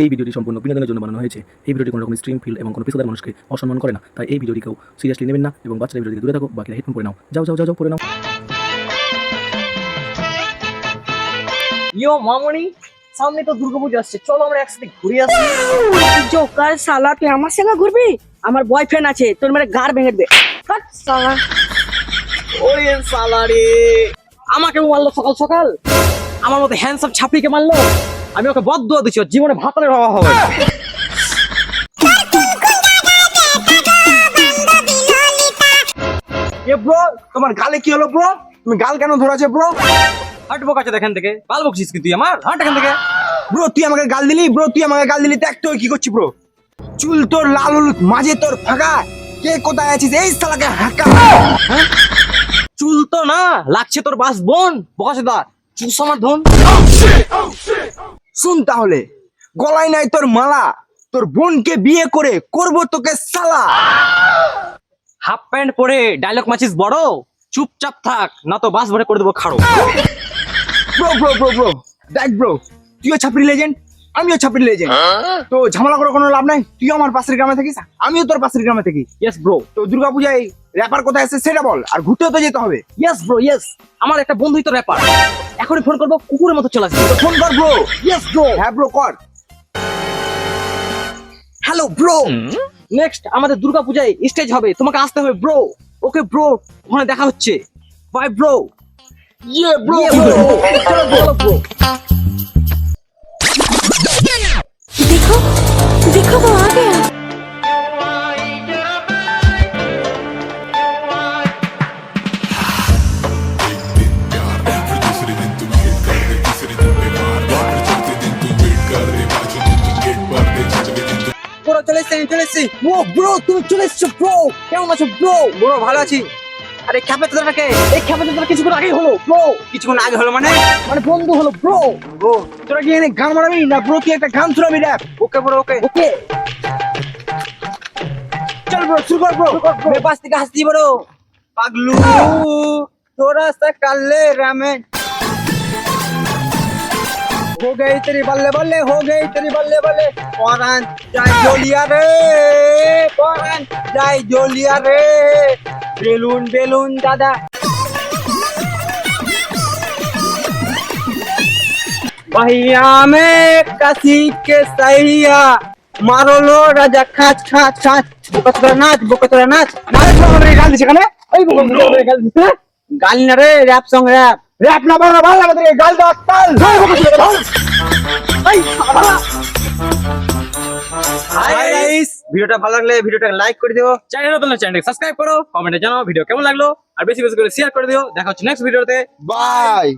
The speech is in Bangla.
এই ভিডিওটি সম্পূর্ণ বিনোদনের জন্য বানানো হয়েছে। এই ভিডিওটি কোনো রকম স্ট্রিম ফিল এবং কোনো পেশাদার মানুষকে অসম্মান করে না। তাই এই ভিডিওটি কেউ সিরিয়াসলি নেবেন না এবং বাচ্চারা ভিডিও দূরে থাকো বাকিরা হেডফোন করে নাও। যাও যাও যাও যাও করে নাও। ইয়ো মামনি সামনে তো দুর্গাপূজা আসছে। চলো আমরা একসাথে ঘুরে আসি। জোকার শালা তুই আমার সঙ্গে ঘুরবি? আমার বয়ফ্রেন্ড আছে তোর মেরে গার ভেঙে দেবে। শালা ওরে সালারে আমাকে মারলো সকাল সকাল। আমার মতো হ্যান্ডসাম ছাপড়িকে মারলো। আমি ওকে বদ্ধ দিচ্ছি জীবনে ভাতারের অভাব হবে এ ব্রো তোমার গালে কি হলো ব্রো তুমি গাল কেন ধরেছে ব্রো হাট বোকাচ্ছে এখান থেকে। গাল বকছিস কি তুই আমার? হাট এখান থেকে। ব্রো তুই আমাকে গাল দিলি? ব্রো তুই আমাকে গাল দিলি? দেখ তুই কি করছিস ব্রো চুল তোর লাল হলুদ, মাঝে তোর ফাঁকা। কে কোথায় আছিস? এই শালাকে হাঁকা। হ্যাঁ? চুল তো না, লাগছে তোর বাস বোন। বকাছে দা চুস আমার ধন। শুন তাহলে গলায় নাই তোর মালা তোর বোনকে বিয়ে করে করব তোকে সালা। হাফ প্যান্ট পরে ডায়লগ মাছিস বড়? চুপচাপ থাক না তো বাস ভরে করে দেবো খাড়ো। ব্রো ব্রো ব্রো ব্রো দেখ ব্রো তুইও ছাপড়ি লেজেন্ড আমিও ছাপড়ি লেজেন্ড তো ঝামেলা করে কোনো লাভ নাই তুই আমার পাশের গ্রামে থাকিস আমিও তোর পাশের গ্রামে থাকি। ইয়েস ব্রো তো দুর্গাপূজায় র্যাপার কোথায় আছে সেটা বল আর ঘুরতেও তো যেতে হবে। ইয়েস ব্রো ইয়েস আমার একটা বন্ধুই তো র্যাপার এখনই ফোন করব কুকুরের মতো চলে আসবে। ফোন কর ব্রো ইয়েস ব্রো হ্যাঁ ব্রো কর। হ্যালো ব্রো নেক্সট আমাদের দুর্গা পূজায় স্টেজ হবে। তোমাকে আসতে হবে ব্রো ওকে ব্রো ওখানে দেখা হচ্ছে। বাই ব্রো ইয়ে ব্রো ব্রো আমি চলে এসেছি ও ব্রো তুমি চলে এসেছ ব্রো কেমন আছো ব্রো ব্রো ভালো আছি। আরে খ্যাপে এই কিছুক্ষণ আগে হলো ব্রো কিছুক্ষণ আগে হলো মানে? মানে বন্ধু হলো ব্রো ব্রো তোরা কি এনে গান মারাবি না ব্রো কি একটা গান শোনাবি র্যাপ ওকে ব্রো ওকে। ওকে। চল ব্রো শুরু কর ব্রো মে পাশ থেকে হাসি ব্রো পাগলু তোরা সকালে রামেন हो गई तेरी बल्ले बल्ले हो गई तेरी बल्ले बल्ले परान जाय जोलिया रे परान जाय जोलिया रे বেলুন বেলুন দাদা भैया में कसी के सैया मारो लो राजा खाच खाच खाच বকতরা নাচ বকতরা নাচ নাচ আমাদের গাল দিছে কেন ওই বকতরা গাল দিছে গাল না রে র‍্যাপ সং র‍্যাপ র‍্যাপ না বাংলা ভালো লাগে তোকে গাল দাও তাল হাই গাইস ভিডিওটা ভালো লাগলে ভিডিওটা লাইক করে দিও। চ্যানেল নতুন চ্যানেল সাবস্ক্রাইব করো কমেন্টে জানাও ভিডিও কেমন লাগল। আর বেশি বেশি করে শেয়ার করে দিও। দেখা হচ্ছে নেক্সট ভিডিওতে। বাই